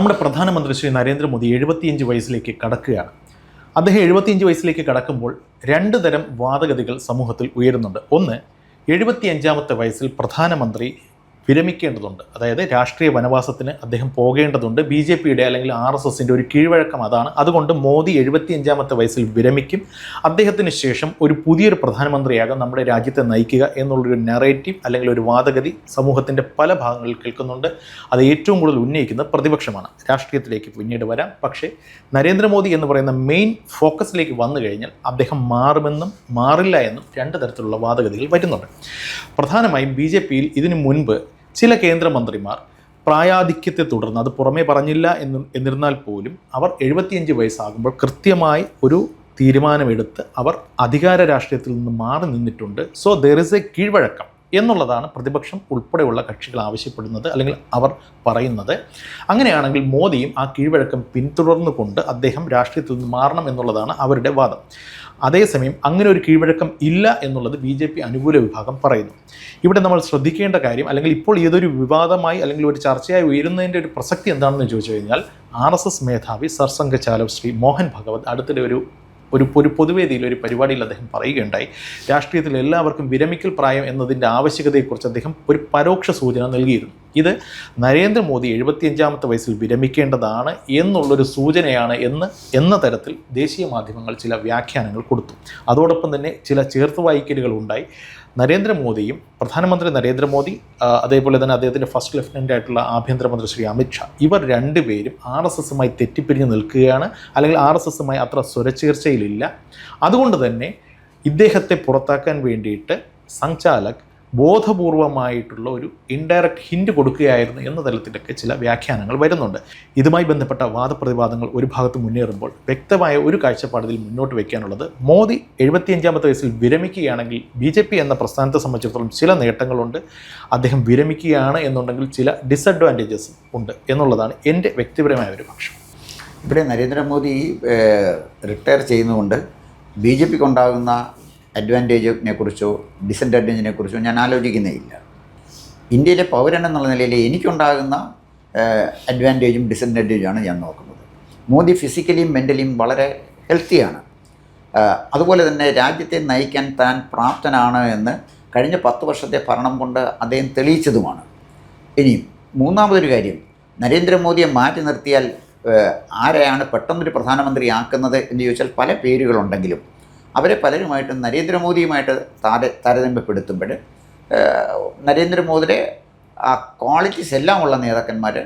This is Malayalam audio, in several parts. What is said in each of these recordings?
നമ്മുടെ പ്രധാനമന്ത്രി ശ്രീ നരേന്ദ്രമോദി എഴുപത്തിയഞ്ച് വയസ്സിലേക്ക് കടക്കുകയാണ്. അദ്ദേഹം എഴുപത്തിയഞ്ച് വയസ്സിലേക്ക് കടക്കുമ്പോൾ രണ്ട് തരം വാദഗതികൾ സമൂഹത്തിൽ ഉയരുന്നുണ്ട്. ഒന്ന് എഴുപത്തിയഞ്ചാമത്തെ വയസ്സിൽ പ്രധാനമന്ത്രി വിരമിക്കേണ്ടതുണ്ട്. അതായത് രാഷ്ട്രീയ വനവാസത്തിന് അദ്ദേഹം പോകേണ്ടതുണ്ട്. ബി ജെ പിയുടെ അല്ലെങ്കിൽ ആർ എസ് എസിന്റെ ഒരു കീഴ്വഴക്കം അതാണ്. അതുകൊണ്ട് മോദി എഴുപത്തിയഞ്ചാമത്തെ വയസ്സിൽ വിരമിക്കും. അദ്ദേഹത്തിന് ശേഷം ഒരു പുതിയൊരു പ്രധാനമന്ത്രിയാകാം നമ്മുടെ രാജ്യത്തെ നയിക്കുക എന്നുള്ളൊരു നെറേറ്റീവ് അല്ലെങ്കിൽ ഒരു വാദഗതി സമൂഹത്തിന്റെ പല ഭാഗങ്ങളിൽ കേൾക്കുന്നുണ്ട്. അത് ഏറ്റവും കൂടുതൽ ഉന്നയിക്കുന്നത് പ്രതിപക്ഷമാണ്. രാഷ്ട്രീയത്തിലേക്ക് പിന്നീട് വരാം. പക്ഷേ നരേന്ദ്രമോദി എന്ന് പറയുന്ന മെയിൻ ഫോക്കസിലേക്ക് വന്നു കഴിഞ്ഞാൽ അദ്ദേഹം മാറുമെന്നും മാറില്ല എന്നും രണ്ട് തരത്തിലുള്ള വാദഗതികൾ വരുന്നുണ്ട്. പ്രധാനമായും ബി ജെ പിയിൽ ഇതിനു മുൻപ് ചില കേന്ദ്രമന്ത്രിമാർ പ്രായാധിക്യത്തെ തുടർന്ന് അത് പുറമേ പറഞ്ഞില്ല എന്ന് എന്നിരുന്നാൽ പോലും അവർ എഴുപത്തിയഞ്ച് വയസ്സാകുമ്പോൾ കൃത്യമായി ഒരു തീരുമാനമെടുത്ത് അവർ അധികാര രാഷ്ട്രീയത്തിൽ നിന്ന് മാറി നിന്നിട്ടുണ്ട്. സോ ദർ ഇസ് എ കീഴ്വഴക്കം എന്നുള്ളതാണ് പ്രതിപക്ഷം ഉൾപ്പെടെയുള്ള കക്ഷികൾ ആവശ്യപ്പെടുന്നത് അല്ലെങ്കിൽ അവർ പറയുന്നത്. അങ്ങനെയാണെങ്കിൽ മോദിയും ആ കീഴ്വഴക്കം പിന്തുടർന്നുകൊണ്ട് അദ്ദേഹം രാഷ്ട്രീയത്തിൽ നിന്ന് മാറണം എന്നുള്ളതാണ് അവരുടെ വാദം. അതേസമയം അങ്ങനെ ഒരു കീഴ്വഴക്കം ഇല്ല എന്നുള്ളത് ബി ജെ പി അനുകൂല വിഭാഗം പറയുന്നു. ഇവിടെ നമ്മൾ ശ്രദ്ധിക്കേണ്ട കാര്യം അല്ലെങ്കിൽ ഇപ്പോൾ ഏതൊരു വിവാദമായി അല്ലെങ്കിൽ ഒരു ചർച്ചയായി ഉയരുന്നതിന്റെ ഒരു പ്രസക്തി എന്താണെന്ന് ചോദിച്ചു കഴിഞ്ഞാൽ ആർ എസ് എസ് മേധാവി സർസംഘചാലവ് ശ്രീ മോഹൻ ഭഗവത് അടുത്തിടെ ഒരു ഒരു ഒരു പൊതുവേദിയിൽ ഒരു പരിപാടിയിൽ അദ്ദേഹം പറയുകയുണ്ടായി. രാഷ്ട്രീയത്തിൽ എല്ലാവർക്കും വിരമിക്കൽ പ്രായം എന്നതിന്റെ ആവശ്യകതയെക്കുറിച്ച് അദ്ദേഹം ഒരു പരോക്ഷ സൂചന നൽകിയിരുന്നു. ഇത് നരേന്ദ്രമോദി എഴുപത്തിയഞ്ചാമത്തെ വയസ്സിൽ വിരമിക്കേണ്ടതാണ് എന്നുള്ളൊരു സൂചനയാണ് എന്ന് എന്ന തരത്തിൽ ദേശീയ മാധ്യമങ്ങൾ ചില വ്യാഖ്യാനങ്ങൾ കൊടുത്തു. അതോടൊപ്പം തന്നെ ചില ചേർത്ത് വായിക്കലുകൾ ഉണ്ടായി. നരേന്ദ്രമോദിയും പ്രധാനമന്ത്രി നരേന്ദ്രമോദി അതേപോലെ തന്നെ അദ്ദേഹത്തിന്റെ ഫസ്റ്റ് ലെഫ്റ്റനന്റ് ആയിട്ടുള്ള ആഭ്യന്തരമന്ത്രി ശ്രീ അമിത്ഷാ ഇവർ രണ്ടുപേരും ആർ എസ് എസുമായി തെറ്റിപ്പിരിഞ്ഞ് നിൽക്കുകയാണ്. അല്ലെങ്കിൽ ആർ എസ് എസുമായി അത്ര സ്വരച്ചേർച്ചയിലില്ല അതുകൊണ്ട് തന്നെ ഇദ്ദേഹത്തെ പുറത്താക്കാൻ വേണ്ടിയിട്ട് സംഘാലക് ബോധപൂർവമായിട്ടുള്ള ഒരു ഇൻഡയറക്റ്റ് ഹിൻഡ് കൊടുക്കുകയായിരുന്നു എന്ന തലത്തിലൊക്കെ ചില വ്യാഖ്യാനങ്ങൾ വരുന്നുണ്ട്. ഇതുമായി ബന്ധപ്പെട്ട വാദപ്രതിവാദങ്ങൾ ഒരു ഭാഗത്ത് മുന്നേറുമ്പോൾ വ്യക്തമായ ഒരു കാഴ്ചപ്പാടിൽ മുന്നോട്ട് വയ്ക്കാനുള്ളത് മോദി എഴുപത്തിയഞ്ചാമത്തെ വയസ്സിൽ വിരമിക്കുകയാണെങ്കിൽ ബി ജെ പി എന്ന പ്രസ്ഥാനത്തെ സംബന്ധിച്ചിടത്തോളം ചില നേട്ടങ്ങളുണ്ട്. അദ്ദേഹം വിരമിക്കുകയാണ് എന്നുണ്ടെങ്കിൽ ചില ഡിസഡ്വാന്റേജസ് ഉണ്ട് എന്നുള്ളതാണ് എന്റെ വ്യക്തിപരമായ ഒരു പക്ഷം. ഇവിടെ നരേന്ദ്രമോദി റിട്ടയർ ചെയ്യുന്നതുകൊണ്ട് ബി ജെ പിക്ക് ഉണ്ടാകുന്ന അഡ്വാന്റേജിനെ കുറിച്ചോ ഡിസഡ്വാന്റേജിനെ കുറിച്ചോ ഞാൻ ആലോചിക്കുന്നേ ഇല്ല ഇന്ത്യയിലെ പൗരൻ എന്നുള്ള നിലയിൽ എനിക്കുണ്ടാകുന്ന അഡ്വാന്റേജും ഡിസഡ്വാന്റേജുമാണ് ഞാൻ നോക്കുന്നത്. മോദി ഫിസിക്കലിയും മെന്റലിയും വളരെ ഹെൽത്തിയാണ് അതുപോലെ തന്നെ രാജ്യത്തെ നയിക്കാൻ താൻ പ്രാപ്തനാണ് എന്ന് കഴിഞ്ഞ പത്ത് വർഷത്തെ ഭരണം കൊണ്ട് അദ്ദേഹം തെളിയിച്ചതുമാണ്. ഇനിയും മൂന്നാമതൊരു കാര്യം നരേന്ദ്രമോദിയെ മാറ്റി നിർത്തിയാൽ ആരെയാണ് പെട്ടെന്നൊരു പ്രധാനമന്ത്രി ആക്കുന്നത് എന്ന് ചോദിച്ചാൽ പല പേരുകളുണ്ടെങ്കിലും അവരെ പലരുമായിട്ട് നരേന്ദ്രമോദിയുമായിട്ട് താര താരതമ്യപ്പെടുത്തുമ്പോൾ നരേന്ദ്രമോദിയുടെ ആ ക്വാളിറ്റീസ് എല്ലാം ഉള്ള നേതാക്കന്മാർ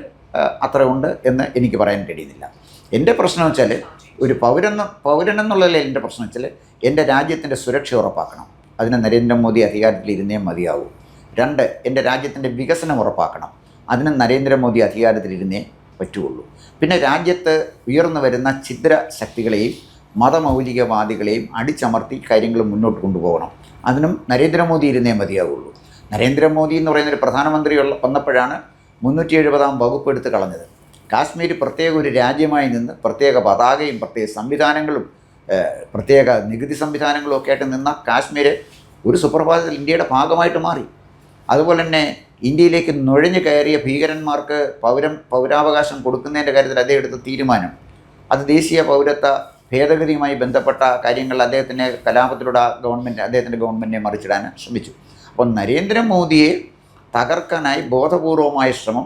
അത്ര ഉണ്ട് എന്ന് എനിക്ക് പറയാൻ കഴിയുന്നില്ല. എന്റെ പ്രശ്നം വെച്ചാൽ ഒരു പൗരൻ പൗരൻ എന്നുള്ളതിൽ എന്റെ പ്രശ്നം വെച്ചാൽ എന്റെ രാജ്യത്തിന്റെ സുരക്ഷ ഉറപ്പാക്കണം. അതിന് നരേന്ദ്രമോദി അധികാരത്തിലിരുന്നേ മതിയാവൂ. രണ്ട് എന്റെ രാജ്യത്തിന്റെ വികസനം ഉറപ്പാക്കണം. അതിന് നരേന്ദ്രമോദി അധികാരത്തിലിരുന്നേ പറ്റുള്ളൂ. പിന്നെ രാജ്യത്ത് ഉയർന്നു വരുന്ന ഛിദ്ര ശക്തികളെയും മതമൗലികവാദികളെയും അടിച്ചമർത്തി കാര്യങ്ങൾ മുന്നോട്ട് കൊണ്ടുപോകണം. അതിനും നരേന്ദ്രമോദി ഇരുന്നേ മതിയാവുള്ളൂ. നരേന്ദ്രമോദി എന്ന് പറയുന്നൊരു പ്രധാനമന്ത്രി ഉള്ള വന്നപ്പോഴാണ് മുന്നൂറ്റി എഴുപതാം വകുപ്പ് എടുത്ത് കളഞ്ഞത്. കാശ്മീർ പ്രത്യേക ഒരു രാജ്യമായി നിന്ന് പ്രത്യേക പതാകയും പ്രത്യേക സംവിധാനങ്ങളും പ്രത്യേക നികുതി സംവിധാനങ്ങളും ഒക്കെ ആയിട്ട് നിന്ന കാശ്മീർ ഒരു സുപ്രഭാതത്തിൽ ഇന്ത്യയുടെ ഭാഗമായിട്ട് മാറി. അതുപോലെ തന്നെ ഇന്ത്യയിലേക്ക് നുഴഞ്ഞു കയറിയ ഭീകരന്മാർക്ക് പൗരം പൗരാവകാശം കൊടുക്കുന്നതിന്റെ കാര്യത്തിൽ അദ്ദേഹം എടുത്ത തീരുമാനം. അത് ദേശീയ പൗരത്വ ഭേദഗതിയുമായി ബന്ധപ്പെട്ട കാര്യങ്ങൾ അദ്ദേഹത്തിന്റെ കലാപത്തിലൂടെ ഗവൺമെന്റ് അദ്ദേഹത്തിന്റെ ഗവൺമെന്റിനെ മറിച്ചിടാൻ ശ്രമിച്ചു. അപ്പോൾ നരേന്ദ്രമോദിയെ തകർക്കാനായി ബോധപൂർവമായ ശ്രമം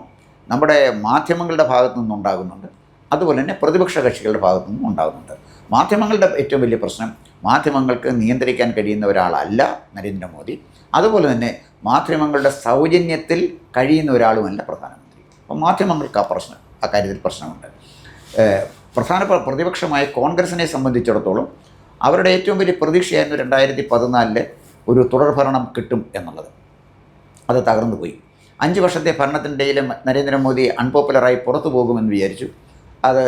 നമ്മുടെ മാധ്യമങ്ങളുടെ ഭാഗത്തു നിന്നുണ്ടാകുന്നുണ്ട് അതുപോലെ തന്നെ പ്രതിപക്ഷ കക്ഷികളുടെ ഭാഗത്തു നിന്നും ഉണ്ടാകുന്നുണ്ട്. മാധ്യമങ്ങളുടെ ഏറ്റവും വലിയ പ്രശ്നം മാധ്യമങ്ങൾക്ക് നിയന്ത്രിക്കാൻ കഴിയുന്ന ഒരാളല്ല നരേന്ദ്രമോദി. അതുപോലെ തന്നെ മാധ്യമങ്ങളുടെ സൗജന്യത്തിൽ കഴിയുന്ന ഒരാളുമല്ല പ്രധാനമന്ത്രി. അപ്പോൾ മാധ്യമങ്ങൾക്ക് ആ പ്രശ്നം ആ കാര്യത്തിൽ പ്രശ്നമുണ്ട്. പ്രധാനപ്പെട്ട പ്രതിപക്ഷമായ കോൺഗ്രസിനെ സംബന്ധിച്ചിടത്തോളം അവരുടെ ഏറ്റവും വലിയ പ്രതീക്ഷയായിരുന്നു രണ്ടായിരത്തി പതിനാലിൽ ഒരു തുടർഭരണം കിട്ടും എന്നുള്ളത്. അത് തകർന്നു പോയി. അഞ്ച് വർഷത്തെ ഭരണത്തിനിടയിലും നരേന്ദ്രമോദി അൺപോപ്പുലറായി പുറത്തു പോകുമെന്ന് വിചാരിച്ചു. അത്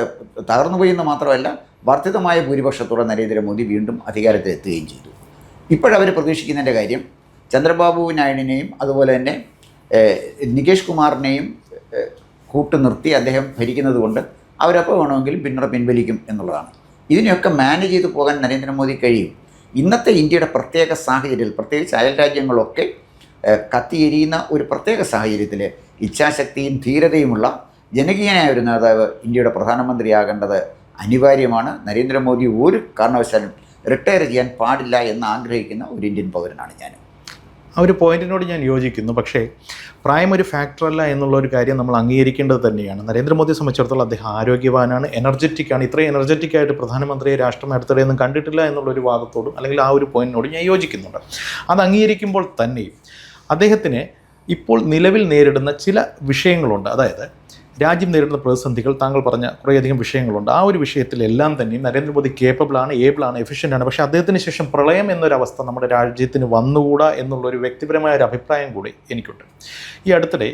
തകർന്നു പോയി എന്ന് മാത്രമല്ല വർദ്ധിതമായ ഭൂരിപക്ഷത്തോടെ നരേന്ദ്രമോദി വീണ്ടും അധികാരത്തിലെത്തുകയും ചെയ്തു. ഇപ്പോഴവർ പ്രതീക്ഷിക്കുന്നതിന്റെ കാര്യം ചന്ദ്രബാബു നായിഡുവിനെയും അതുപോലെ തന്നെ നികേഷ് കുമാറിനെയും കൂട്ടുനിർത്തി അദ്ദേഹം ഭരിക്കുന്നത് കൊണ്ട് അവരെപ്പോൾ വേണമെങ്കിലും പിന്തുണ പിൻവലിക്കും എന്നുള്ളതാണ്. ഇതിനെയൊക്കെ മാനേജ് ചെയ്ത് പോകാൻ നരേന്ദ്രമോദി കഴിയും. ഇന്നത്തെ ഇന്ത്യയുടെ പ്രത്യേക സാഹചര്യത്തിൽ പ്രത്യേകിച്ച് അയൽ രാജ്യങ്ങളൊക്കെ കത്തിയെരിയുന്ന ഒരു പ്രത്യേക സാഹചര്യത്തിൽ ഇച്ഛാശക്തിയും ധീരതയുമുള്ള ജനകീയനായ ഒരു നേതാവ് ഇന്ത്യയുടെ പ്രധാനമന്ത്രിയാകേണ്ടത് അനിവാര്യമാണ്. നരേന്ദ്രമോദി ഒരു കാരണവശാലും റിട്ടയർ ചെയ്യാൻ പാടില്ല എന്ന് ആഗ്രഹിക്കുന്ന ഒരു ഇന്ത്യൻ പൗരനാണ് ഞാൻ ആ ഒരു പോയിന്റിനോട് ഞാൻ യോജിക്കുന്നു. പക്ഷേ പ്രായം ഒരു ഫാക്ടറല്ല എന്നുള്ള ഒരു കാര്യം നമ്മൾ അംഗീകരിക്കേണ്ടത് തന്നെയാണ്. നരേന്ദ്രമോദിയെ സംബന്ധിച്ചിടത്തോളം അദ്ദേഹം ആരോഗ്യവാനാണ് എനർജറ്റിക് ആണ്. ഇത്രയും എനർജറ്റിക് ആയിട്ട് പ്രധാനമന്ത്രിയെ രാഷ്ട്രം അടുത്തിടെയൊന്നും കണ്ടിട്ടില്ല എന്നുള്ള ഒരു വാദത്തോടും അല്ലെങ്കിൽ ആ ഒരു പോയിന്റിനോടും ഞാൻ യോജിക്കുന്നുണ്ട്. അത് അംഗീകരിക്കുമ്പോൾ തന്നെയും അദ്ദേഹത്തിന് ഇപ്പോൾ നിലവിൽ നേരിടുന്ന ചില വിഷയങ്ങളുണ്ട്. അതായത് രാജ്യം നേരിടുന്ന പ്രതിസന്ധികൾ താങ്കൾ പറഞ്ഞ കുറേയധികം വിഷയങ്ങളുണ്ട്. ആ ഒരു വിഷയത്തിലെല്ലാം തന്നെ നരേന്ദ്രമോദി കേപ്പബിളാണ് ഏബിളാണ് എഫിഷ്യന്റ് ആണ് പക്ഷേ അദ്ദേഹത്തിന് ശേഷം പ്രളയം എന്നൊരവസ്ഥ നമ്മുടെ രാജ്യത്തിന് വന്നുകൂടാ എന്നുള്ളൊരു വ്യക്തിപരമായ ഒരു അഭിപ്രായം കൂടി എനിക്കുണ്ട്. ഈ അടുത്തിടെ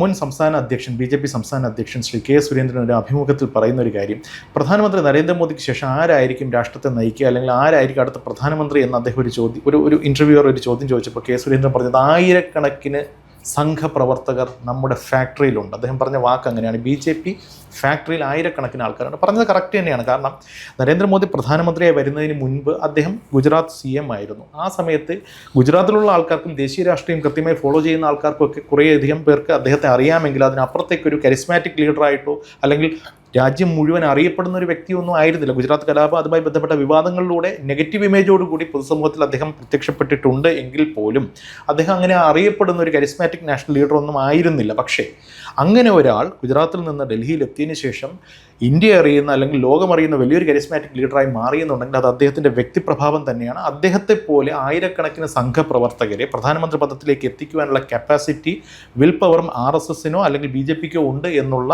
മുൻ സംസ്ഥാന അധ്യക്ഷൻ ബി ജെ പി സംസ്ഥാന അധ്യക്ഷൻ ശ്രീ കെ സുരേന്ദ്രൻ ഒരു അഭിമുഖത്തിൽ പറയുന്ന ഒരു കാര്യം. പ്രധാനമന്ത്രി നരേന്ദ്രമോദിക്ക് ശേഷം ആരായിരിക്കും രാഷ്ട്രത്തെ നയിക്കുക? അല്ലെങ്കിൽ ആരായിരിക്കും അടുത്ത പ്രധാനമന്ത്രി എന്ന് അദ്ദേഹം ഒരു ചോദ്യം ഒരു ഒരു ഇന്റർവ്യൂവർ ഒരു ചോദ്യം ചോദിച്ചപ്പോൾ കെ സുരേന്ദ്രൻ പറഞ്ഞത് ആയിരക്കണക്കിന് സംഘപ്രവർത്തകർ നമ്മുടെ ഫാക്ടറിയിലുണ്ട്. അദ്ദേഹം പറഞ്ഞ വാക്ക് അങ്ങനെയാണ്. ബി ജെ പി ഫാക്ടറിയിൽ ആയിരക്കണക്കിന് ആൾക്കാരുണ്ട്. പറഞ്ഞത് കറക്റ്റ് തന്നെയാണ്. കാരണം നരേന്ദ്രമോദി പ്രധാനമന്ത്രിയായി വരുന്നതിന് മുൻപ് അദ്ദേഹം ഗുജറാത്ത് സി എം ആയിരുന്നു. ആ സമയത്ത് ഗുജറാത്തിലുള്ള ആൾക്കാർക്കും ദേശീയ രാഷ്ട്രീയം കൃത്യമായി ഫോളോ ചെയ്യുന്ന ആൾക്കാർക്കും ഒക്കെ കുറേയധികം പേർക്ക് അദ്ദേഹത്തെ അറിയാമെങ്കിൽ അതിനപ്പുറത്തേക്ക് ഒരു കരിസ്മാറ്റിക് ലീഡറായിട്ടോ അല്ലെങ്കിൽ രാജ്യം മുഴുവൻ അറിയപ്പെടുന്ന ഒരു വ്യക്തിയൊന്നും ആയിരുന്നില്ല. ഗുജറാത്ത് കലാപം അതുമായി ബന്ധപ്പെട്ട വിവാദങ്ങളിലൂടെ നെഗറ്റീവ് ഇമേജോട് കൂടി പൊതുസമൂഹത്തിൽ അദ്ദേഹം പ്രത്യക്ഷപ്പെട്ടിട്ടുണ്ട് എങ്കിൽ പോലും അദ്ദേഹം അങ്ങനെ അറിയപ്പെടുന്ന ഒരു കരിസ്മാറ്റിക് നാഷണൽ ലീഡർ ഒന്നും ആയിരുന്നില്ല. പക്ഷേ അങ്ങനെ ഒരാൾ ഗുജറാത്തിൽ നിന്ന് ഡൽഹിയിൽ എത്തിയതിനു ശേഷം ഇന്ത്യ അറിയുന്ന അല്ലെങ്കിൽ ലോകം അറിയുന്ന വലിയൊരു കരിസ്മാറ്റിക് ലീഡറായി മാറിയെന്നുണ്ടെങ്കിൽ അത് അദ്ദേഹത്തിന്റെ വ്യക്തിപ്രഭാവം തന്നെയാണ്. അദ്ദേഹത്തെ പോലെ ആയിരക്കണക്കിന് സംഘപ്രവർത്തകരെ പ്രധാനമന്ത്രി പദത്തിലേക്ക് എത്തിക്കുവാനുള്ള കപ്പാസിറ്റി വിൽ പവറും ആർ എസ് എസിനോ അല്ലെങ്കിൽ ബി ജെ പിക്കോ ഉണ്ട് എന്നുള്ള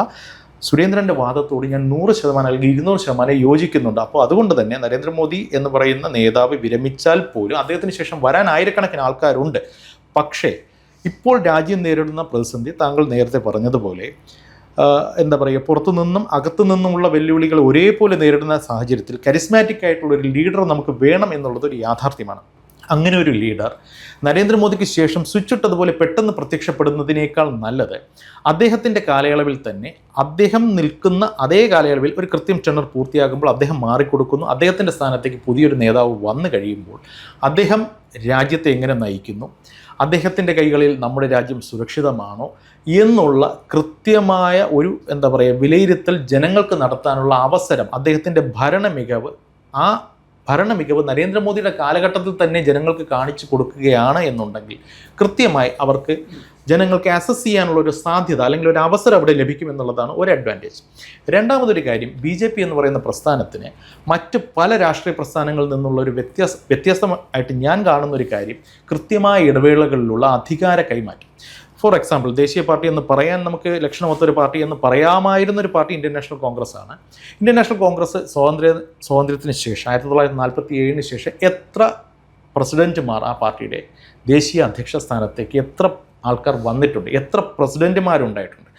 സുരേന്ദ്രന്റെ വാദത്തോട് ഞാൻ നൂറ് ശതമാനം അല്ലെങ്കിൽ ഇരുന്നൂറ് ശതമാനം യോജിക്കുന്നുണ്ട്. അപ്പോൾ അതുകൊണ്ട് തന്നെ നരേന്ദ്രമോദി എന്ന് പറയുന്ന നേതാവ് വിരമിച്ചാൽ പോലും അദ്ദേഹത്തിന് ശേഷം വരാൻ ആയിരക്കണക്കിന് ആൾക്കാരുണ്ട്. പക്ഷേ ഇപ്പോൾ രാജ്യം നേരിടുന്ന പ്രതിസന്ധി താങ്കൾ നേരത്തെ പറഞ്ഞതുപോലെ എന്താ പറയുക പുറത്തു നിന്നും അകത്തു നിന്നുമുള്ള വെല്ലുവിളികൾ ഒരേപോലെ നേരിടുന്ന സാഹചര്യത്തിൽ കരിസ്മാറ്റിക് ആയിട്ടുള്ള ഒരു ലീഡർ നമുക്ക് വേണം എന്നുള്ളത് ഒരു യാഥാർത്ഥ്യമാണ്. അങ്ങനെ ഒരു ലീഡർ നരേന്ദ്രമോദിക്ക് ശേഷം സ്വിച്ച് ഇട്ടതുപോലെ പെട്ടെന്ന് പ്രത്യക്ഷപ്പെടുന്നതിനേക്കാൾ നല്ലത് അദ്ദേഹത്തിന്റെ കാലയളവിൽ തന്നെ അദ്ദേഹം നിൽക്കുന്ന അതേ കാലയളവിൽ ഒരു കൃത്യം ടെണ്ണർ പൂർത്തിയാകുമ്പോൾ അദ്ദേഹം മാറിക്കൊടുക്കുന്നു. അദ്ദേഹത്തിന്റെ സ്ഥാനത്തേക്ക് പുതിയൊരു നേതാവ് വന്നു കഴിയുമ്പോൾ അദ്ദേഹം രാജ്യത്തെ എങ്ങനെ നയിക്കുന്നു? അദ്ദേഹത്തിന്റെ കൈകളിൽ നമ്മുടെ രാജ്യം സുരക്ഷിതമാണോ? എന്നുള്ള കൃത്യമായ ഒരു എന്താ പറയുക വിലയിരുത്തൽ ജനങ്ങൾക്ക് നടത്താനുള്ള അവസരം അദ്ദേഹത്തിന്റെ ഭരണ മികവ് ആ ഭരണ മികവ് നരേന്ദ്രമോദിയുടെ കാലഘട്ടത്തിൽ തന്നെ ജനങ്ങൾക്ക് കാണിച്ചു കൊടുക്കുകയാണ് എന്നുണ്ടെങ്കിൽ കൃത്യമായി അവർക്ക് ജനങ്ങൾക്ക് അസസ് ചെയ്യാനുള്ള ഒരു സാധ്യത അല്ലെങ്കിൽ ഒരു അവസരം അവിടെ ലഭിക്കും എന്നുള്ളതാണ് ഒരു അഡ്വാന്റേജ് രണ്ടാമതൊരു കാര്യം ബി ജെ പി എന്ന് പറയുന്ന പ്രസ്ഥാനത്തിന് മറ്റ് പല രാഷ്ട്രീയ പ്രസ്ഥാനങ്ങളിൽ നിന്നുള്ള ഒരു വ്യത്യാസ വ്യത്യസ്തമായിട്ട് ഞാൻ കാണുന്ന ഒരു കാര്യം കൃത്യമായ ഇടവേളകളിലുള്ള അധികാര കൈമാറ്റം. ഫോർ എക്സാമ്പിൾ ദേശീയ പാർട്ടി എന്ന് പറയാൻ നമുക്ക് ലക്ഷണമൊത്തൊരു പാർട്ടി എന്ന് പറയാമായിരുന്ന ഒരു പാർട്ടി ഇന്ത്യൻ നാഷണൽ കോൺഗ്രസ് ആണ് ഇന്ത്യൻ നാഷണൽ കോൺഗ്രസ് സ്വാതന്ത്ര്യ സ്വാതന്ത്ര്യത്തിന് ശേഷം ആയിരത്തി തൊള്ളായിരത്തി നാൽപ്പത്തി ഏഴിന് ശേഷം എത്ര പ്രസിഡന്റുമാർ ആ പാർട്ടിയുടെ ദേശീയ അധ്യക്ഷ സ്ഥാനത്തേക്ക് എത്ര ആൾക്കാർ വന്നിട്ടുണ്ട്. എത്ര പ്രസിഡന്റുമാരുണ്ടായിട്ടുണ്ട്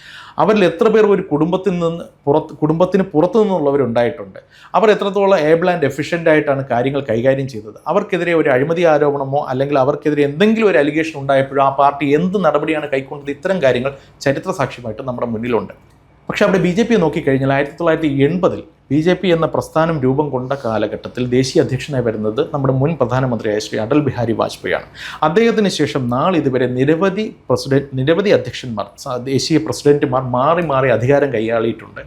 അവരിൽ എത്ര പേർ ഒരു കുടുംബത്തിൽ നിന്ന് പുറത്ത് കുടുംബത്തിന് പുറത്തു നിന്നുള്ളവരുണ്ടായിട്ടുണ്ട്. അവർ എത്രത്തോളം ഏബിൾ ആൻഡ് എഫിഷ്യന്റ് ആയിട്ടാണ് കാര്യങ്ങൾ കൈകാര്യം ചെയ്തത്. അവർക്കെതിരെ ഒരു അഴിമതി ആരോപണമോ അല്ലെങ്കിൽ അവർക്കെതിരെ എന്തെങ്കിലും ഒരു അലിഗേഷൻ ഉണ്ടായപ്പോഴോ ആ പാർട്ടി എന്ത് നടപടിയാണ് കൈക്കൊണ്ടത് ഇത്തരം കാര്യങ്ങൾ ചരിത്ര സാക്ഷ്യമായിട്ട് നമ്മുടെ മുന്നിലുണ്ട്. പക്ഷേ അവിടെ ബി ജെ പി നോക്കിക്കഴിഞ്ഞാൽ ആയിരത്തി തൊള്ളായിരത്തി എൺപതിൽ ബി ജെ പി എന്ന പ്രസ്ഥാനം രൂപം കൊണ്ട കാലഘട്ടത്തിൽ ദേശീയ അധ്യക്ഷനായി വരുന്നത് നമ്മുടെ മുൻ പ്രധാനമന്ത്രിയായ ശ്രീ അടൽ ബിഹാരി വാജ്പേയിയാണ്. അദ്ദേഹത്തിന് ശേഷം നാളെ ഇതുവരെ നിരവധി പ്രസിഡന്റ് നിരവധി അധ്യക്ഷന്മാർ ദേശീയ പ്രസിഡന്റുമാർ മാറി മാറി അധികാരം കൈയാളിയിട്ടുണ്ട്.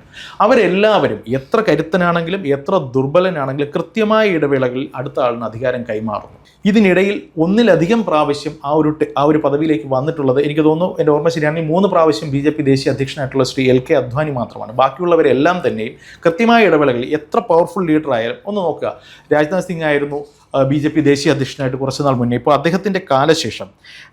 അവരെല്ലാവരും എത്ര കരുത്തനാണെങ്കിലും എത്ര ദുർബലനാണെങ്കിലും കൃത്യമായ ഇടവേളകളിൽ അടുത്ത ആളിന് അധികാരം കൈമാറുന്നു. ഇതിനിടയിൽ ഒന്നിലധികം പ്രാവശ്യം ആ ഒരു ആ ഒരു പദവിയിലേക്ക് വന്നിട്ടുള്ളത് എനിക്ക് തോന്നുന്നു എന്റെ ഓർമ്മ ശരിയാണെങ്കിൽ മൂന്ന് പ്രാവശ്യം ബി ദേശീയ അധ്യക്ഷനായിട്ടുള്ള ശ്രീ എൽ കെ അദ്വാനി മാത്രമാണ്. ബാക്കിയുള്ളവരെല്ലാം തന്നെയും കൃത്യമായ ഇടവേളകളിൽ എത്ര പവർഫുൾ ലീഡർ ആയാലും ഒന്ന് നോക്കുക. രാജ്നാഥ് സിംഗ് ആയിരുന്നു ബി ജെ പി ദേശീയ അധ്യക്ഷനായിട്ട് കുറച്ച് നാൾ മുന്നേ. ഇപ്പോൾ അദ്ദേഹത്തിന്റെ കാലശേഷം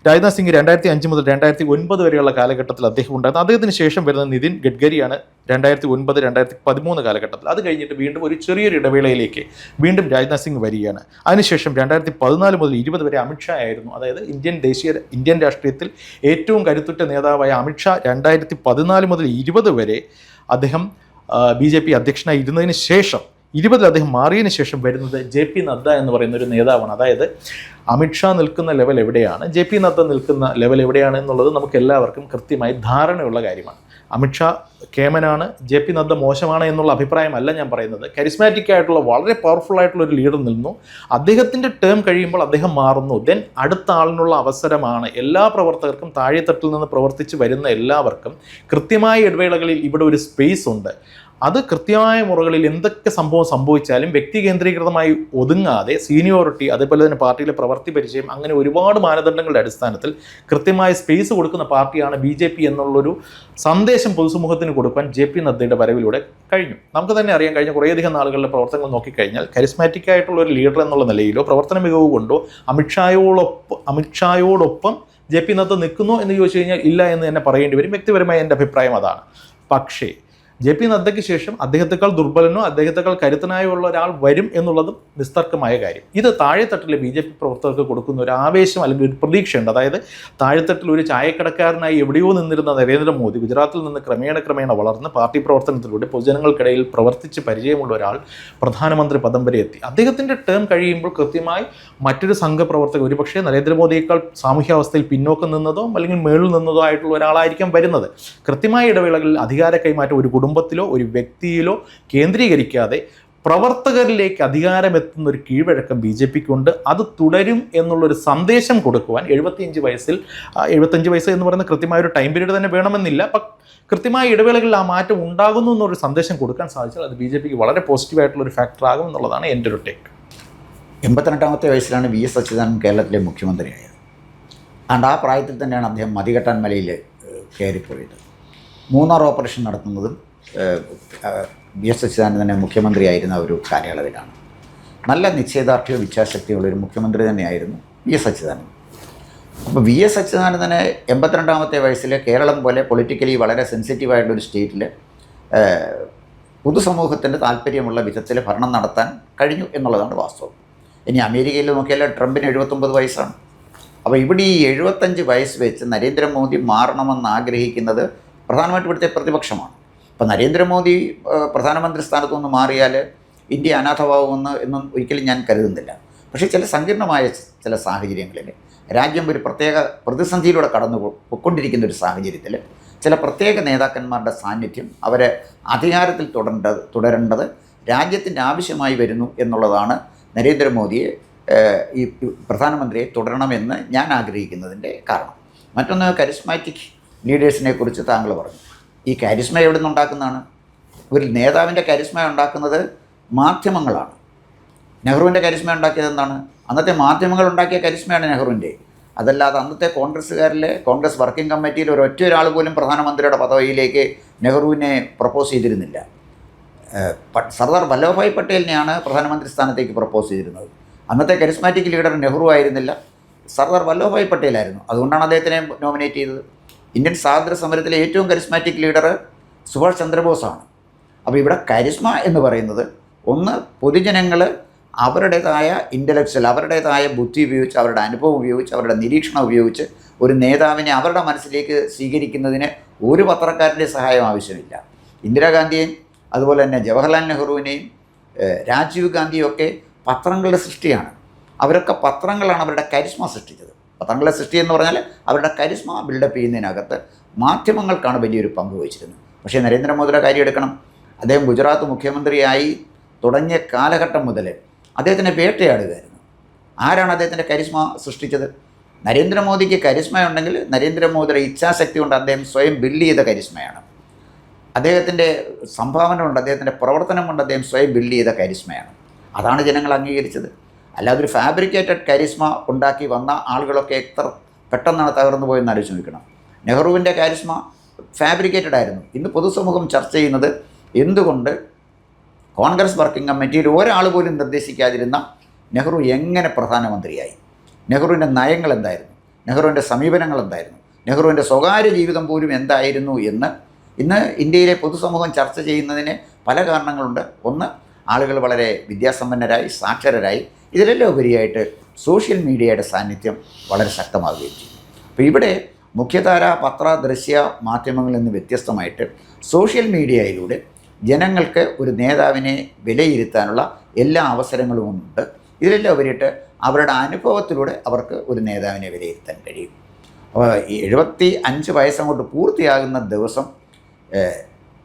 രാജ്നാഥ് സിംഗ് രണ്ടായിരത്തി അഞ്ച് മുതൽ രണ്ടായിരത്തി ഒൻപത് വരെയുള്ള കാലഘട്ടത്തിൽ അദ്ദേഹം ഉണ്ടായിരുന്നു. അദ്ദേഹത്തിന് ശേഷം വരുന്ന നിതിൻ ഗഡ്കരിയാണ് രണ്ടായിരത്തി ഒൻപത് രണ്ടായിരത്തി പതിമൂന്ന് കാലഘട്ടത്തിൽ. അത് കഴിഞ്ഞിട്ട് വീണ്ടും ഒരു ചെറിയൊരു ഇടവേളയിലേക്ക് വീണ്ടും രാജ്നാഥ് സിംഗ് വരികയാണ്. അതിനുശേഷം രണ്ടായിരത്തി പതിനാല് മുതൽ ഇരുപത് വരെ അമിത്ഷാ ആയിരുന്നു. അതായത് ഇന്ത്യൻ ദേശീയ ഇന്ത്യൻ രാഷ്ട്രീയത്തിൽ ഏറ്റവും കരുത്തുറ്റ നേതാവായ അമിത്ഷാ രണ്ടായിരത്തി പതിനാല് മുതൽ ഇരുപത് വരെ അദ്ദേഹം ബി ജെ പി അധ്യക്ഷനായി ഇരുന്നതിന് ശേഷം ഇരുപതിൽ അദ്ദേഹം മാറിയതിനു ശേഷം വരുന്നത് ജെ പി നദ്ദ എന്ന് പറയുന്ന ഒരു നേതാവാണ്. അതായത് അമിത്ഷാ നിൽക്കുന്ന ലെവൽ എവിടെയാണ്? ജെ പി നദ്ദ നിൽക്കുന്ന ലെവൽ എവിടെയാണ് എന്നുള്ളത് നമുക്ക് എല്ലാവർക്കും കൃത്യമായി ധാരണയുള്ള കാര്യമാണ്. അമിത്ഷാ കേമനാണ് ജെ പി നദ്ദ മോശമാണ് എന്നുള്ള അഭിപ്രായമല്ല ഞാൻ പറയുന്നത്. കരിസ്മാറ്റിക് ആയിട്ടുള്ള വളരെ പവർഫുൾ ആയിട്ടുള്ള ഒരു ലീഡർ നിന്നു. അദ്ദേഹത്തിന്റെ ടേം കഴിയുമ്പോൾ അദ്ദേഹം മാറുന്നു. ദെൻ അടുത്ത ആളിനുള്ള അവസരമാണ് എല്ലാ പ്രവർത്തകർക്കും താഴെത്തട്ടിൽ നിന്ന് പ്രവർത്തിച്ച് വരുന്ന എല്ലാവർക്കും കൃത്യമായ ഇടവേളകളിൽ ഇവിടെ ഒരു സ്പേസ് ഉണ്ട്. അത് കൃത്യമായ മുറകളിൽ എന്തൊക്കെ സംഭവം സംഭവിച്ചാലും വ്യക്തി കേന്ദ്രീകൃതമായി ഒതുങ്ങാതെ സീനിയോറിറ്റി അതേപോലെ തന്നെ പാർട്ടിയിലെ പ്രവൃത്തി പരിചയം അങ്ങനെ ഒരുപാട് മാനദണ്ഡങ്ങളുടെ അടിസ്ഥാനത്തിൽ കൃത്യമായ സ്പേസ് കൊടുക്കുന്ന പാർട്ടിയാണ് ബി ജെ പി എന്നുള്ളൊരു സന്ദേശം പൊതുസമൂഹത്തിന് കൊടുക്കാൻ ജെ പി നദ്ദയുടെ വരവിലൂടെ കഴിഞ്ഞു. നമുക്ക് തന്നെ അറിയാൻ കഴിഞ്ഞ കുറേയധികം നാളുകളിലെ പ്രവർത്തനങ്ങൾ നോക്കിക്കഴിഞ്ഞാൽ കരിസ്മാറ്റിക് ആയിട്ടുള്ള ഒരു ലീഡർ എന്നുള്ള നിലയിലോ പ്രവർത്തന മികവ് കൊണ്ടോ അമിത്ഷായോടൊപ്പം അമിത്ഷായോടൊപ്പം ജെ പി നദ്ദ നിൽക്കുന്നു എന്ന് ചോദിച്ചു കഴിഞ്ഞാൽ ഇല്ല എന്ന് തന്നെ പറയേണ്ടി വരും. വ്യക്തിപരമായ എന്റെ അഭിപ്രായം അതാണ്. പക്ഷേ ജെ പി നദ്ദയ്ക്ക് ശേഷം അദ്ദേഹത്തെക്കാൾ ദുർബലനോ അദ്ദേഹത്തെക്കാൾ കരുത്തനായോ ഉള്ള ഒരാൾ വരും എന്നുള്ളതും നിസ്തർക്കമായ കാര്യം. ഇത് താഴെത്തട്ടിലെ ബി ജെ പി പ്രവർത്തകർക്ക് കൊടുക്കുന്ന ഒരു ആവേശം അല്ലെങ്കിൽ ഒരു പ്രതീക്ഷയുണ്ട്. അതായത് താഴെത്തട്ടിൽ ഒരു ചായക്കടക്കാരനായി എവിടെയോ നിന്നിരുന്ന നരേന്ദ്രമോദി ഗുജറാത്തിൽ നിന്ന് ക്രമേണ ക്രമേണ വളർന്ന് പാർട്ടി പ്രവർത്തനത്തിലൂടെ പൊതുജനങ്ങൾക്കിടയിൽ പ്രവർത്തിച്ച് പരിചയമുള്ള ഒരാൾ പ്രധാനമന്ത്രി പദം വരെ എത്തി. അദ്ദേഹത്തിന്റെ ടേം കഴിയുമ്പോൾ കൃത്യമായി മറ്റൊരു സംഘപ്രവർത്തകർ ഒരുപക്ഷേ നരേന്ദ്രമോദിയേക്കാൾ സാമൂഹ്യാവസ്ഥയിൽ പിന്നോക്കം നിന്നതോ അല്ലെങ്കിൽ മേളിൽ നിന്നതോ ആയിട്ടുള്ള ഒരാളായിരിക്കും വരുന്നത്. കൃത്യമായ ഇടവേളകളിൽ അധികാര കൈമാറ്റം ഒരു കുടുംബത്തിലോ ഒരു വ്യക്തിയിലോ കേന്ദ്രീകരിക്കാതെ പ്രവർത്തകരിലേക്ക് അധികാരമെത്തുന്ന ഒരു കീഴ്വഴക്കം ബി ജെ പിക്കുണ്ട്. അത് തുടരും എന്നുള്ളൊരു സന്ദേശം കൊടുക്കുവാൻ എഴുപത്തിയഞ്ച് വയസ്സിൽ എഴുപത്തഞ്ച് വയസ്സ് എന്ന് പറയുന്ന കൃത്യമായ ഒരു ടൈം പീരീഡ് തന്നെ വേണമെന്നില്ല. കൃത്യമായ ഇടവേളകളിൽ ആ മാറ്റം ഉണ്ടാകുന്നു എന്നൊരു സന്ദേശം കൊടുക്കാൻ സാധിച്ചാൽ അത് ബി ജെ പിക്ക് വളരെ പോസിറ്റീവായിട്ടുള്ള ഒരു ഫാക്ടർ ആകും എന്നുള്ളതാണ് എന്റെ ഒരു ടേക്ക്. എൺപത്തിരണ്ടാമത്തെ വയസ്സിലാണ് വി എസ് അച്യുതാനന്ദൻ കേരളത്തിലെ മുഖ്യമന്ത്രിയായത്. ആണ്ട് ആ പ്രായത്തിൽ തന്നെയാണ് അദ്ദേഹം മതികെട്ടാൻ മലയിൽ കയറിപ്പോയത്. മൂന്നാർ ഓപ്പറേഷൻ നടത്തുന്നതും വി എസ് അച്യുതാനന്ദനെ മുഖ്യമന്ത്രിയായിരുന്ന ഒരു കാലയളവിലാണ്. നല്ല നിശ്ചയദാർഢ്യവും ഇച്ഛാശക്തിയുള്ള ഒരു മുഖ്യമന്ത്രി തന്നെയായിരുന്നു വി എസ് അച്യുതാനന്ദൻ. അപ്പോൾ വി എസ് അച്യുതാനന്ദന് എൺപത്തിരണ്ടാമത്തെ വയസ്സിൽ കേരളം പോലെ പൊളിറ്റിക്കലി വളരെ സെൻസിറ്റീവായിട്ടൊരു സ്റ്റേറ്റിൽ പൊതുസമൂഹത്തിന്റെ താല്പര്യമുള്ള വിധത്തിൽ ഭരണം നടത്താൻ കഴിഞ്ഞു എന്നുള്ളതാണ് വാസ്തവം. ഇനി അമേരിക്കയിൽ നോക്കിയാൽ ട്രംപിന് എഴുപത്തൊമ്പത് വയസ്സാണ്. അപ്പോൾ ഇവിടെ ഈ എഴുപത്തഞ്ച് വയസ്സ് വെച്ച് നരേന്ദ്രമോദി മാറണമെന്ന് ആഗ്രഹിക്കുന്നത് പ്രധാനമായിട്ടും ഇവിടുത്തെ പ്രതിപക്ഷമാണ്. അപ്പോൾ നരേന്ദ്രമോദി പ്രധാനമന്ത്രി സ്ഥാനത്തു നിന്ന് മാറിയാൽ ഇന്ത്യ അനാഥമാവുമെന്ന് എന്നും ഒരിക്കലും ഞാൻ കരുതുന്നില്ല. പക്ഷേ ചില സങ്കീർണമായ ചില സാഹചര്യങ്ങളിൽ രാജ്യം ഒരു പ്രത്യേക പ്രതിസന്ധിയിലൂടെ കടന്നു പോയിക്കൊണ്ടിരിക്കുന്ന ഒരു സാഹചര്യത്തിൽ ചില പ്രത്യേക നേതാക്കന്മാരുടെ സാന്നിധ്യം അവരെ അധികാരത്തിൽ തുടരേണ്ടത് തുടരേണ്ടത് രാജ്യത്തിന്റെ ആവശ്യമായി വരുന്നു എന്നുള്ളതാണ് നരേന്ദ്രമോദിയെ ഈ പ്രധാനമന്ത്രിയെ തുടരണമെന്ന് ഞാൻ ആഗ്രഹിക്കുന്നതിന്റെ കാരണം. മറ്റൊന്ന് കരിസ്മാറ്റിക് ലീഡേഴ്സിനെ കുറിച്ച് താങ്കൾ പറഞ്ഞു. ഈ കരിസ്മ എവിടെ നിന്നുണ്ടാക്കുന്നതാണ് ഒരു നേതാവിന്റെ കരിസ്മ ഉണ്ടാക്കുന്നത് മാധ്യമങ്ങളാണ്. നെഹ്റുവിന്റെ കരിസ്മ ഉണ്ടാക്കിയത് എന്താണ്? അന്നത്തെ മാധ്യമങ്ങൾ ഉണ്ടാക്കിയ കരിസ്മയാണ് നെഹ്റുവിന്റെ. അതല്ലാതെ അന്നത്തെ കോൺഗ്രസ്സുകാരിലെ കോൺഗ്രസ് വർക്കിംഗ് കമ്മിറ്റിയിൽ ഒരു ഒറ്റ ഒരാൾ പോലും പ്രധാനമന്ത്രിയുടെ പദവിയിലേക്ക് നെഹ്റുവിനെ പ്രപ്പോസ് ചെയ്തിരുന്നില്ല. സർദാർ വല്ലഭായ് പട്ടേലിനെയാണ് പ്രധാനമന്ത്രി സ്ഥാനത്തേക്ക് പ്രപ്പോസ് ചെയ്തിരുന്നത്. അന്നത്തെ കരിസ്മാറ്റിക് ലീഡർ നെഹ്റു ആയിരുന്നില്ല. സർദാർ വല്ലഭായ് പട്ടേലായിരുന്നു. അതുകൊണ്ടാണ് അദ്ദേഹത്തിനെ നോമിനേറ്റ് ചെയ്തത്. ഇന്ത്യൻ സ്വാതന്ത്ര്യ സമരത്തിലെ ഏറ്റവും കരിസ്മാറ്റിക് ലീഡർ സുഭാഷ് ചന്ദ്രബോസാണ്. അപ്പോൾ ഇവിടെ കരിസ്മ എന്ന് പറയുന്നത് ഒന്ന് പൊതുജനങ്ങൾ അവരുടേതായ ഇന്റലക്ച്വൽ അവരുടേതായ ബുദ്ധി ഉപയോഗിച്ച് അവരുടെ അനുഭവം ഉപയോഗിച്ച് അവരുടെ നിരീക്ഷണം ഉപയോഗിച്ച് ഒരു നേതാവിനെ അവരുടെ മനസ്സിലേക്ക് സ്വീകരിക്കുന്നതിന് ഒരു പത്രക്കാരന്റെ സഹായം ആവശ്യമില്ല. ഇന്ദിരാഗാന്ധിയെയും അതുപോലെ തന്നെ ജവഹർലാൽ നെഹ്റുവിനെയും രാജീവ് ഗാന്ധിയും ഒക്കെ പത്രങ്ങളുടെ സൃഷ്ടിയാണ്. അവരൊക്കെ പത്രങ്ങളാണ് അവരുടെ കരിസ്മ സൃഷ്ടിച്ചത്. പത്രങ്ങളുടെ സൃഷ്ടി എന്ന് പറഞ്ഞാൽ അവരുടെ കരിസ്മ ബിൽഡപ്പ് ചെയ്യുന്നതിനകത്ത് മാധ്യമങ്ങൾക്കാണ് വലിയൊരു പങ്ക് വഹിച്ചിരുന്നത്. പക്ഷേ നരേന്ദ്രമോദിയുടെ കാര്യം എടുക്കണം. അദ്ദേഹം ഗുജറാത്ത് മുഖ്യമന്ത്രിയായി തുടങ്ങിയ കാലഘട്ടം മുതൽ അദ്ദേഹത്തിനെ വേട്ടയാടുകയായിരുന്നു. ആരാണ് അദ്ദേഹത്തിന്റെ കരിസ്മ സൃഷ്ടിച്ചത്? നരേന്ദ്രമോദിക്ക് കരിസ്മ ഉണ്ടെങ്കിൽ നരേന്ദ്രമോദിയുടെ ഇച്ഛാശക്തി കൊണ്ട് അദ്ദേഹം സ്വയം ബിൽഡ് ചെയ്ത കരിസ്മയാണ്. അദ്ദേഹത്തിന്റെ സംഭാവന കൊണ്ട് അദ്ദേഹത്തിന്റെ പ്രവർത്തനം കൊണ്ട് അദ്ദേഹം സ്വയം ബിൽഡ് ചെയ്ത കരിസ്മയാണ്. അതാണ് ജനങ്ങൾ അംഗീകരിച്ചത്. അല്ലാതെ ഒരു ഫാബ്രിക്കേറ്റഡ് കരിസ്മ ഉണ്ടാക്കി വന്ന ആളുകളൊക്കെ എത്ര പെട്ടെന്നാണ് തകർന്നു പോയെന്ന് ആലോചിച്ച് നോക്കണം. നെഹ്റുവിന്റെ കാരിസ്മ ഫാബ്രിക്കേറ്റഡ് ആയിരുന്നു. ഇന്ന് പൊതുസമൂഹം ചർച്ച ചെയ്യുന്നത് എന്തുകൊണ്ട് കോൺഗ്രസ് വർക്കിംഗ് കമ്മിറ്റിയിൽ ഒരാൾ പോലും നിർദ്ദേശിക്കാതിരുന്ന നെഹ്റു എങ്ങനെ പ്രധാനമന്ത്രിയായി? നെഹ്റുവിന്റെ നയങ്ങൾ എന്തായിരുന്നു? നെഹ്റുവിന്റെ സമീപനങ്ങൾ എന്തായിരുന്നു? നെഹ്റുവിന്റെ സ്വകാര്യ ജീവിതം പോലും എന്തായിരുന്നു എന്ന് ഇന്ന് ഇന്ത്യയിലെ പൊതുസമൂഹം ചർച്ച ചെയ്യുന്നതിന് പല കാരണങ്ങളുണ്ട്. ഒന്ന് ആളുകൾ വളരെ വിദ്യാസമ്പന്നരായി സാക്ഷരരായി. ഇതിലെല്ലാം ഉപരിയായിട്ട് സോഷ്യൽ മീഡിയയുടെ സാന്നിധ്യം വളരെ ശക്തമാവുകയും ചെയ്യും. അപ്പോൾ ഇവിടെ മുഖ്യധാര പത്ര ദൃശ്യ മാധ്യമങ്ങളിൽ നിന്ന് വ്യത്യസ്തമായിട്ട് സോഷ്യൽ മീഡിയയിലൂടെ ജനങ്ങൾക്ക് ഒരു നേതാവിനെ വിലയിരുത്താനുള്ള എല്ലാ അവസരങ്ങളും ഉണ്ട്. ഇതിലെല്ലാം ഉപരിയിട്ട് അവരുടെ അനുഭവത്തിലൂടെ അവർക്ക് ഒരു നേതാവിനെ വിലയിരുത്താൻ കഴിയും. അപ്പോൾ ഈ എഴുപത്തി അഞ്ച് വയസ്സങ്ങോട്ട് പൂർത്തിയാകുന്ന ദിവസം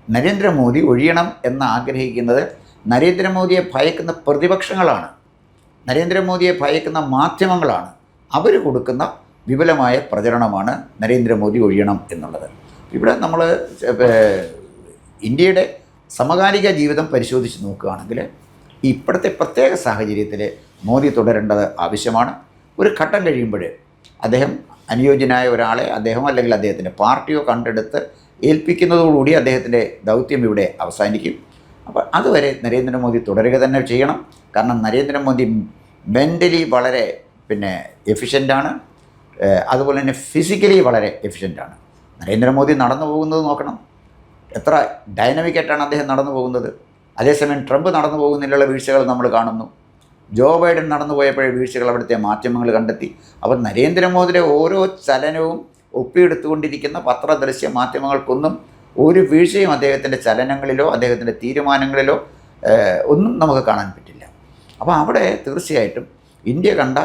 നരേന്ദ്രമോദി ഒഴിയണം എന്ന് ആഗ്രഹിക്കുന്നത് നരേന്ദ്രമോദിയെ ഭയക്കുന്ന പ്രതിപക്ഷങ്ങളാണ്. നരേന്ദ്രമോദിയെ ഭയക്കുന്ന മാധ്യമങ്ങളാണ്. അവർ കൊടുക്കുന്ന വിപുലമായ പ്രചരണമാണ് നരേന്ദ്രമോദി ഒഴിയണം എന്നുള്ളത്. ഇവിടെ നമ്മൾ ഇന്ത്യയുടെ സമകാലിക ജീവിതം പരിശോധിച്ച് നോക്കുകയാണെങ്കിൽ ഇപ്പോഴത്തെ പ്രത്യേക സാഹചര്യത്തിൽ മോദി തുടരേണ്ടത് ആവശ്യമാണ്. ഒരു ഘട്ടം കഴിയുമ്പോൾ അദ്ദേഹം അനുയോജ്യനായ ഒരാളെ അദ്ദേഹം അല്ലെങ്കിൽ അദ്ദേഹത്തിന്റെ പാർട്ടിയോ കണ്ടെടുത്ത് ഏൽപ്പിക്കുന്നതോടുകൂടി അദ്ദേഹത്തിന്റെ ദൗത്യം ഇവിടെ അവസാനിക്കും. അപ്പോൾ അതുവരെ നരേന്ദ്രമോദി തുടരുക തന്നെ ചെയ്യണം. കാരണം നരേന്ദ്രമോദി മെന്റലി വളരെ പിന്നെ എഫിഷ്യന്റാണ്. അതുപോലെ തന്നെ ഫിസിക്കലി വളരെ എഫിഷ്യന്റാണ്. നരേന്ദ്രമോദി നടന്നു പോകുന്നത് നോക്കണം. എത്ര ഡൈനമിക്കായിട്ടാണ് അദ്ദേഹം നടന്നു പോകുന്നത്. അതേസമയം ട്രംപ് നടന്നു പോകുന്നതിലുള്ള വീഴ്ചകൾ നമ്മൾ കാണുന്നു. ജോ ബൈഡൻ നടന്നു പോയപ്പോഴേ വീഴ്ചകൾ അവിടുത്തെ മാധ്യമങ്ങൾ കണ്ടെത്തി. അപ്പോൾ നരേന്ദ്രമോദിയുടെ ഓരോ ചലനവും ഒപ്പിയെടുത്തുകൊണ്ടിരിക്കുന്ന പത്രദൃശ്യ മാധ്യമങ്ങൾക്കൊന്നും ഒരു വീഴ്ചയും അദ്ദേഹത്തിന്റെ ചലനങ്ങളിലോ അദ്ദേഹത്തിന്റെ തീരുമാനങ്ങളിലോ ഒന്നും നമുക്ക് കാണാൻ പറ്റില്ല. അപ്പോൾ അവിടെ തീർച്ചയായിട്ടും ഇന്ത്യ കണ്ട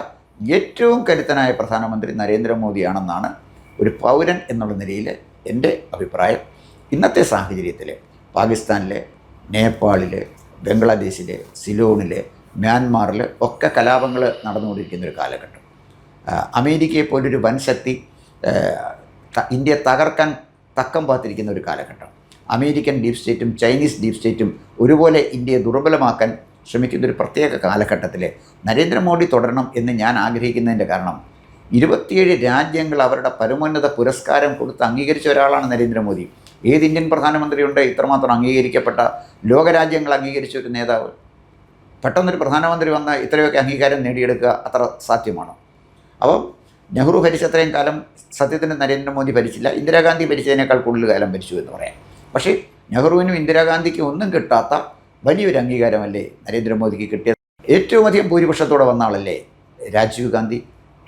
ഏറ്റവും കരുത്തനായ പ്രധാനമന്ത്രി നരേന്ദ്രമോദിയാണെന്നാണ് ഒരു പൗരൻ എന്നുള്ള നിലയിൽ എന്റെ അഭിപ്രായം. ഇന്നത്തെ സാഹചര്യത്തിൽ പാകിസ്ഥാനിലെ നേപ്പാളിൽ ബംഗ്ലാദേശിലെ സിലോണിൽ മ്യാൻമാറിൽ ഒക്കെ കലാപങ്ങൾ നടന്നുകൊണ്ടിരിക്കുന്ന ഒരു കാലഘട്ടം. അമേരിക്കയെപ്പോലൊരു അമേരിക്കയെ പോലൊരു വൻ ശക്തി ഇന്ത്യയെ തകർക്കാൻ തക്കം പാത്തിരിക്കുന്ന ഒരു കാലഘട്ടം. അമേരിക്കൻ ഡീപ് സ്റ്റേറ്റും ചൈനീസ് ഡീപ് സ്റ്റേറ്റും ഒരുപോലെ ഇന്ത്യയെ ദുർബലമാക്കാൻ ശ്രമിക്കുന്ന ഒരു പ്രത്യേക കാലഘട്ടത്തിൽ നരേന്ദ്രമോദി തുടരണം എന്ന് ഞാൻ ആഗ്രഹിക്കുന്നതിന്റെ കാരണം ഇരുപത്തിയേഴ് രാജ്യങ്ങൾ അവരുടെ പരമോന്നത പുരസ്കാരം കൊടുത്ത് അംഗീകരിച്ച ഒരാളാണ് നരേന്ദ്രമോദി. ഏത് ഇന്ത്യൻ പ്രധാനമന്ത്രിയുണ്ട്? ഇത്രമാത്രം അംഗീകരിക്കപ്പെട്ട ലോകരാജ്യങ്ങൾ അംഗീകരിച്ച ഒരു നേതാവ്. പെട്ടെന്നൊരു പ്രധാനമന്ത്രി വന്ന ഇത്രയൊക്കെ അംഗീകാരം നേടിയെടുക്കുക അത്ര സാധ്യമാണ്? അപ്പം നെഹ്റു ഭരിച്ചത്രയും കാലം സത്യത്തിന് നരേന്ദ്രമോദി ഭരിച്ചില്ല. ഇന്ദിരാഗാന്ധി ഭരിച്ചതിനേക്കാൾ കൂടുതൽ കാലം ഭരിച്ചു എന്ന് പറയാം. പക്ഷേ നെഹ്റുവിനും ഇന്ദിരാഗാന്ധിക്കും ഒന്നും കിട്ടാത്ത വലിയൊരു അംഗീകാരമല്ലേ നരേന്ദ്രമോദിക്ക് കിട്ടിയത്? ഏറ്റവും അധികം ഭൂരിപക്ഷത്തോടെ വന്ന ആളല്ലേ രാജീവ് ഗാന്ധി?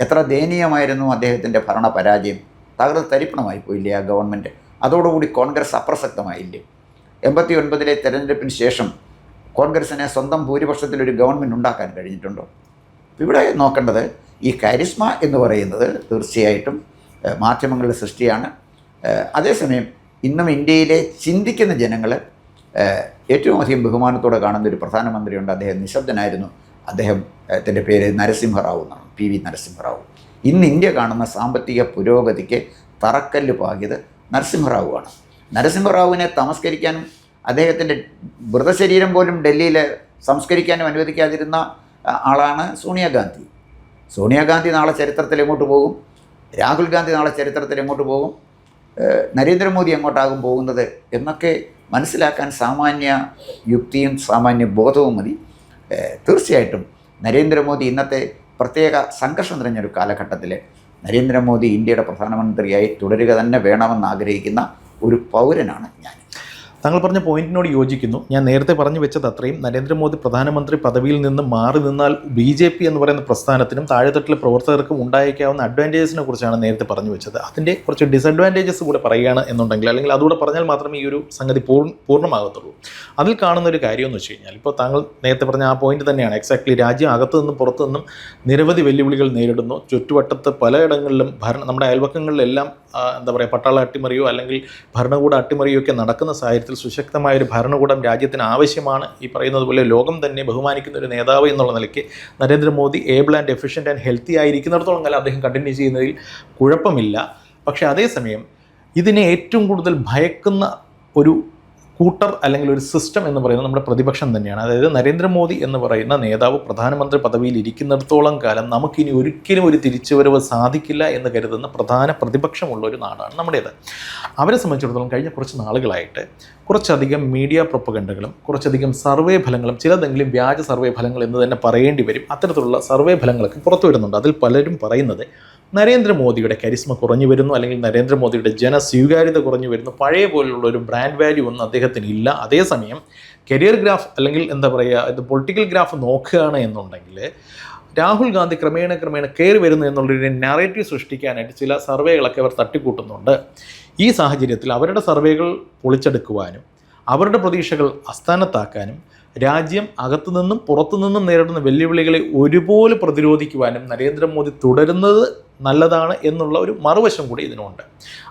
എത്ര ദയനീയമായിരുന്നു അദ്ദേഹത്തിന്റെ ഭരണ പരാജയം. തകർത്ത് തരിപ്പണമായി പോയില്ലേ ആ ഗവൺമെന്റ്? അതോടുകൂടി കോൺഗ്രസ് അപ്രസക്തമായില്ലേ? എൺപത്തി ഒൻപതിലെ തെരഞ്ഞെടുപ്പിന് ശേഷം കോൺഗ്രസിനെ സ്വന്തം ഭൂരിപക്ഷത്തിലൊരു ഗവൺമെന്റ് ഉണ്ടാക്കാൻ കഴിഞ്ഞിട്ടുണ്ടോ? ഇവിടെ നോക്കേണ്ടത് ഈ കാരിസ്മ എന്ന് പറയുന്നത് തീർച്ചയായിട്ടും മാധ്യമങ്ങളുടെ സൃഷ്ടിയാണ്. അതേസമയം ഇന്നും ഇന്ത്യയിലെ ചിന്തിക്കുന്ന ജനങ്ങൾ ഏറ്റവും അധികം ബഹുമാനത്തോടെ കാണുന്ന ഒരു പ്രധാനമന്ത്രിയുണ്ട്. അദ്ദേഹം നിശബ്ദനായിരുന്നു. അദ്ദേഹത്തിന്റെ പേര് നരസിംഹറാവു എന്നാണ് പി വി നരസിംഹറാവു. ഇന്ന് ഇന്ത്യ കാണുന്ന സാമ്പത്തിക പുരോഗതിക്ക് തറക്കല്ല് പാകിയത് നരസിംഹറാവു ആണ്. നരസിംഹറാവുവിനെ തമസ്കരിക്കാനും അദ്ദേഹത്തിന്റെ മൃതശരീരം പോലും ഡൽഹിയിൽ സംസ്കരിക്കാനും അനുവദിക്കാതിരുന്ന ആളാണ് സോണിയാഗാന്ധി സോണിയാഗാന്ധി നാളെ ചരിത്രത്തിൽ എങ്ങോട്ട് പോകും? രാഹുൽ ഗാന്ധി നാളെ ചരിത്രത്തിൽ എങ്ങോട്ട് പോകും? നരേന്ദ്രമോദി എങ്ങോട്ടാകും പോകുന്നത് എന്നൊക്കെ മനസ്സിലാക്കാൻ സാമാന്യ യുക്തിയും സാമാന്യ ബോധവും മതി. തീർച്ചയായിട്ടും നരേന്ദ്രമോദി ഇന്നത്തെ പ്രത്യേക സംഘർഷം നിറഞ്ഞൊരു കാലഘട്ടത്തിൽ നരേന്ദ്രമോദി ഇന്ത്യയുടെ പ്രധാനമന്ത്രിയായി തുടരുക തന്നെ വേണമെന്ന് ആഗ്രഹിക്കുന്ന ഒരു പൗരനാണ് ഞാൻ. താങ്കൾ പറഞ്ഞ പോയിന്റിനോട് യോജിക്കുന്നു. ഞാൻ നേരത്തെ പറഞ്ഞു വെച്ചത് അത്രയും. നരേന്ദ്രമോദി പ്രധാനമന്ത്രി പദവിയിൽ നിന്ന് മാറി നിന്നാൽ ബി ജെ പി എന്ന് പറയുന്ന പ്രസ്ഥാനത്തിനും താഴെത്തട്ടിലെ പ്രവർത്തകർക്കും ഉണ്ടായേക്കാവുന്ന അഡ്വാന്റേജസിനെ കുറിച്ചാണ് നേരത്തെ പറഞ്ഞു വെച്ചത്. അതിന്റെ കുറച്ച് ഡിസഡ്വാന്റേജസ് കൂടെ പറയുകയാണ് എന്നുണ്ടെങ്കിൽ അല്ലെങ്കിൽ അതുകൂടെ പറഞ്ഞാൽ മാത്രമേ ഈ ഒരു സംഗതി പൂർണ പൂർണമാകത്തുള്ളൂ. അതിൽ കാണുന്ന ഒരു കാര്യം എന്ന് വെച്ച് കഴിഞ്ഞാൽ ഇപ്പോൾ താങ്കൾ നേരത്തെ പറഞ്ഞ ആ പോയിന്റ് തന്നെയാണ്. എക്സാക്ട്ലി രാജ്യം അകത്തു നിന്നും പുറത്തു നിന്നും നിരവധി വെല്ലുവിളികൾ നേരിടുന്നു. ചുറ്റുവട്ടത്ത് പലയിടങ്ങളിലും ഭരണ നമ്മുടെ അയൽവക്കങ്ങളിലെല്ലാം എന്താ പറയുക പട്ടാള അട്ടിമറിയോ അല്ലെങ്കിൽ ഭരണകൂട അട്ടിമറിയോ ഒക്കെ നടക്കുന്ന സാഹചര്യത്തിൽ സുശക്തമായ ഒരു ഭരണകൂടം രാജ്യത്തിന് ആവശ്യമാണ് ഈ പറയുന്നത് പോലെ ലോകം തന്നെ ബഹുമാനിക്കുന്ന ഒരു നേതാവ് എന്നുള്ള നിലയ്ക്ക് Narendra Modi able and efficient and healthy ആയിരിക്കുന്നിടത്തോളം കാലം അദ്ദേഹം കണ്ടിന്യൂ ചെയ്യുന്നതിൽ കുഴപ്പമില്ല. പക്ഷേ അതേസമയം ഇതിനെ ഏറ്റവും കൂടുതൽ ഭയക്കുന്ന ഒരു കൂട്ടർ അല്ലെങ്കിൽ ഒരു സിസ്റ്റം എന്ന് പറയുന്നത് നമ്മുടെ പ്രതിപക്ഷം തന്നെയാണ്. അതായത് നരേന്ദ്രമോദി എന്ന് പറയുന്ന നേതാവ് പ്രധാനമന്ത്രി പദവിയിൽ ഇരിക്കുന്നിടത്തോളം കാലം നമുക്കിനി ഒരിക്കലും ഒരു തിരിച്ചുവരവ് സാധിക്കില്ല എന്ന് കരുതുന്ന പ്രധാന പ്രതിപക്ഷമുള്ള ഒരു നാടാണ് നമ്മുടേത്. അവരെ സംബന്ധിച്ചിടത്തോളം കഴിഞ്ഞ കുറച്ച് നാളുകളായിട്ട് കുറച്ചധികം മീഡിയ പ്രൊപ്പഗണ്ടകളും കുറച്ചധികം സർവേ ഫലങ്ങളും ചിലതെങ്കിലും വ്യാജ സർവേ ഫലങ്ങൾ എന്ന് തന്നെ പറയേണ്ടി വരും. അത്തരത്തിലുള്ള സർവേ ഫലങ്ങളൊക്കെ പുറത്തു വരുന്നുണ്ട്. അതിൽ പലരും പറയുന്നത് നരേന്ദ്രമോദിയുടെ കരിസ്മ കുറഞ്ഞു വരുന്നു അല്ലെങ്കിൽ നരേന്ദ്രമോദിയുടെ ജനസ്വീകാര്യത കുറഞ്ഞു വരുന്നു. പഴയ പോലുള്ള ഒരു ബ്രാൻഡ് വാല്യൂ ഒന്നും അദ്ദേഹത്തിന് ഇല്ല. അതേസമയം കരിയർ ഗ്രാഫ് അല്ലെങ്കിൽ എന്താ പറയുക ഇത് പൊളിറ്റിക്കൽ ഗ്രാഫ് നോക്കുകയാണ് എന്നുണ്ടെങ്കിൽ രാഹുൽ ഗാന്ധി ക്രമേണ ക്രമേണ കയറി വരുന്നു എന്നുള്ളൊരു നാരേറ്റീവ് സൃഷ്ടിക്കാനായിട്ട് ചില സർവേകളൊക്കെ അവർ തട്ടിക്കൂട്ടുന്നുണ്ട്. ഈ സാഹചര്യത്തിൽ അവരുടെ സർവേകൾ പൊളിച്ചെടുക്കുവാനും അവരുടെ പ്രതീക്ഷകൾ അസ്ഥാനത്താക്കാനും രാജ്യം അകത്തുനിന്നും പുറത്തുനിന്നും നേരിടുന്ന വെല്ലുവിളികളെ ഒരുപോലെ പ്രതിരോധിക്കുവാനും നരേന്ദ്രമോദി തുടരുന്നത് നല്ലതാണ് എന്നുള്ള ഒരു മറുവശം കൂടി ഇതിനുണ്ട്.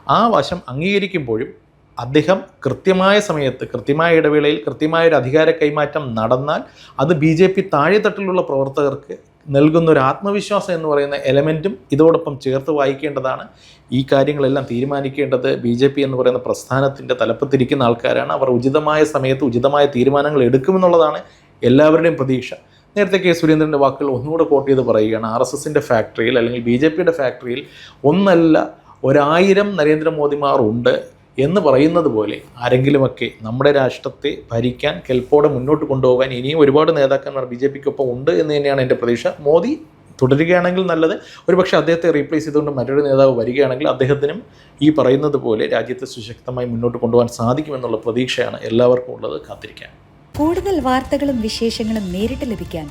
ആ വശം അംഗീകരിക്കുമ്പോഴും അദ്ദേഹം കൃത്യമായ സമയത്ത് കൃത്യമായ ഇടവേളയിൽ കൃത്യമായ ഒരു അധികാര കൈമാറ്റം നടന്നാൽ അത് ബി ജെ പി താഴെത്തട്ടിലുള്ള പ്രവർത്തകർക്ക് നൽകുന്ന ഒരു ആത്മവിശ്വാസം എന്ന് പറയുന്ന എലമെന്റും ഇതോടൊപ്പം ചേർത്ത് വായിക്കേണ്ടതാണ്. ഈ കാര്യങ്ങളെല്ലാം തീരുമാനിക്കേണ്ടത് ബി ജെ പി എന്ന് പറയുന്ന പ്രസ്ഥാനത്തിന്റെ തലപ്പത്തിരിക്കുന്ന ആൾക്കാരാണ്. അവർ ഉചിതമായ സമയത്ത് ഉചിതമായ തീരുമാനങ്ങൾ എടുക്കുമെന്നുള്ളതാണ് എല്ലാവരുടെയും പ്രതീക്ഷ. നേരത്തെ കെ സുരേന്ദ്രന്റെ വാക്കുകൾ ഒന്നുകൂടെ കോട്ട് ചെയ്ത് പറയുകയാണ്. ആർ എസ് എസിന്റെ ഫാക്ടറിയിൽ അല്ലെങ്കിൽ ബി ജെ പിയുടെ ഫാക്ടറിയിൽ ഒന്നല്ല ഒരായിരം നരേന്ദ്രമോദിമാർ ഉണ്ട്. എന്ന് പറയുന്നത് പോലെ ആരെങ്കിലുമൊക്കെ നമ്മുടെ രാഷ്ട്രത്തെ ഭരിക്കാൻ കെൽപ്പോടെ മുന്നോട്ട് കൊണ്ടുപോകാൻ ഇനിയും ഒരുപാട് നേതാക്കന്മാർ ബി ജെ പിക്കൊപ്പം ഉണ്ട് എന്ന് തന്നെയാണ് എന്റെ പ്രതീക്ഷ. മോദി തുടരുകയാണെങ്കിൽ നല്ലത്. ഒരുപക്ഷെ അദ്ദേഹത്തെ റീപ്ലേസ് ചെയ്തുകൊണ്ട് മറ്റൊരു നേതാവ് വരികയാണെങ്കിൽ അദ്ദേഹത്തിനും ഈ പറയുന്നത് പോലെ രാജ്യത്തെ സുശക്തമായി മുന്നോട്ട് കൊണ്ടുപോകാൻ സാധിക്കുമെന്നുള്ള പ്രതീക്ഷയാണ് എല്ലാവർക്കും ഉള്ളത്. കാത്തിരിക്കാൻ കൂടുതൽ വാർത്തകളും വിശേഷങ്ങളും നേരിട്ട് ലഭിക്കാൻ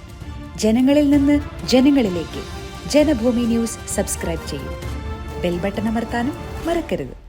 ജനങ്ങളിൽ നിന്ന് ജനങ്ങളിലേക്ക് ജനഭൂമി ന്യൂസ് സബ്സ്ക്രൈബ് ചെയ്യും. ബെൽബട്ടൺ അമർത്താനും മറക്കരുത്.